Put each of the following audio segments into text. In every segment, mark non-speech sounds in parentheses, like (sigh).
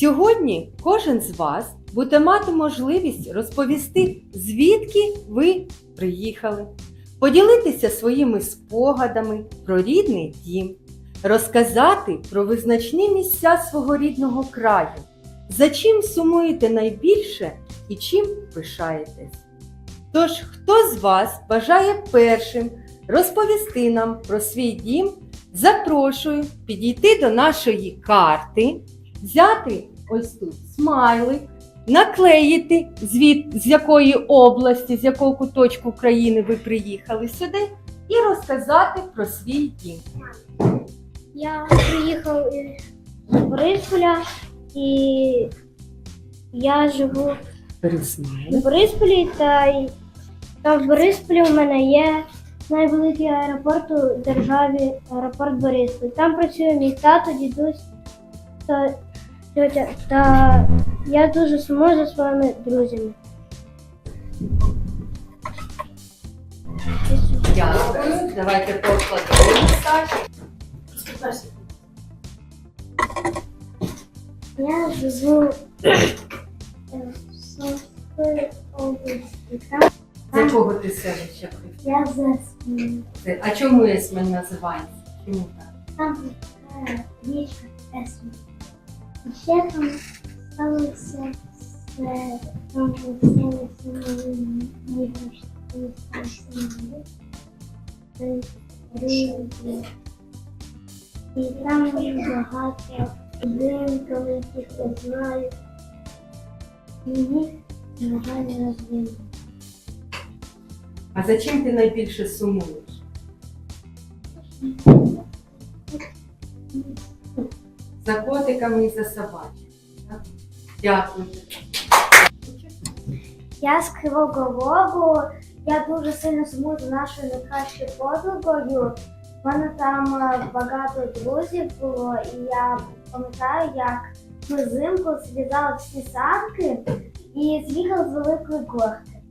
Сьогодні кожен з вас буде мати можливість розповісти, звідки ви приїхали, поділитися своїми спогадами про рідний дім, розказати про визначні місця свого рідного краю, за чим сумуєте найбільше і чим пишаєтесь. Тож, хто з вас бажає першим розповісти нам про свій дім, запрошую підійти до нашої карти, взяти ось тут смайлик, наклеїти, звід, з якої області, з якого куточку країни ви приїхали сюди, і розказати про свій дім. Я приїхав з Борисполя і я живу в Борисполі та, та в Борисполі у мене є найвеликий аеропорт у державі аеропорт Борисполь. Там працює мій тато, дідусь та тьотя. Та я дуже сумую за своїми друзями. Дякую. Давайте покладемо Саші. Я живу е, в області. Там З якого ти селища я засмію. Це- А чому Есмен називається? Чому так? Там така річка Есмі. Ще там сталося все, там все самої І там багато будинків, яких я знаю. І їх намагаю розвинути. А за чим ти найбільше сумуєш? За котиками і за собачками. так? Дякую. Я з Кривого Рогу. Я дуже сильно сумую за нашою найкращою подругою. У мене там е, багато друзів було, і я пам'ятаю, як ми взимку зв'язали всі садки і з'їхали з великої горки.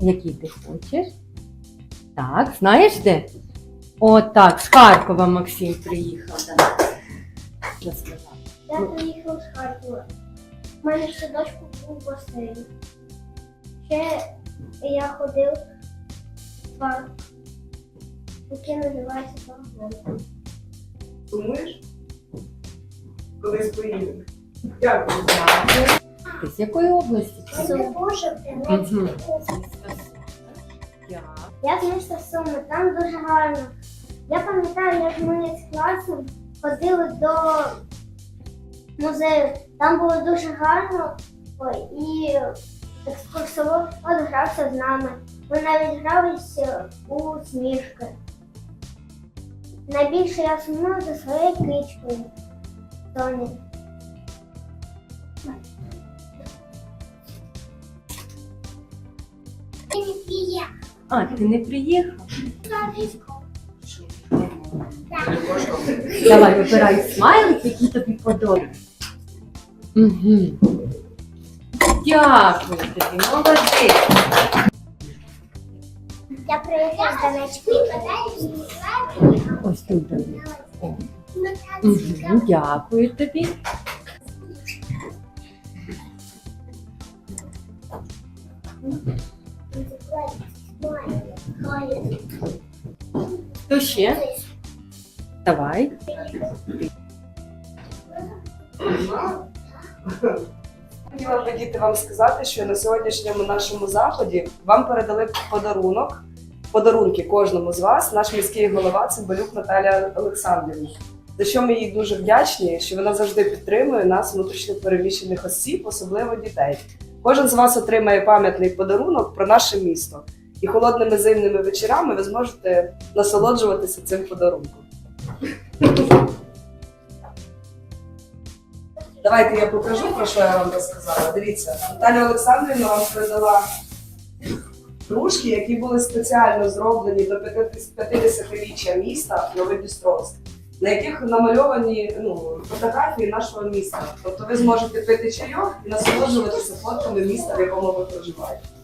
Який ти хочеш? Так, знаєш де? О, так, з Харкова Максим приїхав. нас. Розказав. Я приїхав з Харкова. У мене в садочку був басейн. Ще я ходив в парк, який називається Парк. Сумуєш? Колись поїдемо. Дякую. Ти з якої області? Сум. Мгм. Дякую. Я з міста Суми, там дуже гарно. Я пам'ятаю, як ми з класом ходили до музею. Там було дуже гарно і екскурсовод грався з нами. Ми навіть гралися у сніжки. Найбільше я сумую за своєю кичкою. Тоні. А, ти не приїхав? Давай, вибирай смайлик, який тобі подобається. Угу. Дякую тобі, молодець. Я приїхала з Донецька. Ось тут тобі. Угу. Дякую тобі. Хто ще? Давай. Хотіла б діти вам сказати, що на сьогоднішньому нашому заході вам передали подарунок, подарунки кожному з вас, наш міський голова Цимбалюк Наталія Олександрівна. За що ми їй дуже вдячні, що вона завжди підтримує нас, внутрішньо переміщених осіб, особливо дітей. Кожен з вас отримає пам'ятний подарунок про наше місто. І холодними зимними вечорами ви зможете насолоджуватися цим подарунком. Давайте я покажу, про що я вам розказала. Дивіться, Наталя Олександрівна вам передала кружки, які були спеціально зроблені до 50-річчя міста Новодністровськ, на яких намальовані ну, фотографії нашого міста. Тобто ви зможете пити чайок і насолоджуватися фотками міста, в якому ви проживаєте.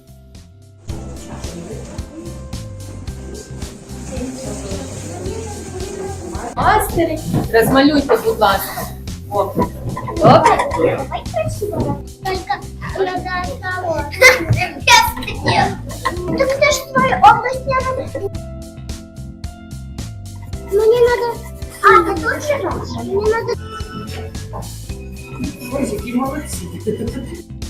Мастери, розмалюйте, будь ласка. О, добре? Только надо того. (laughs) Так ты же свою область не надо. Мне надо... А, ты тут живешь? Мне надо... Ой, які молодці. (laughs)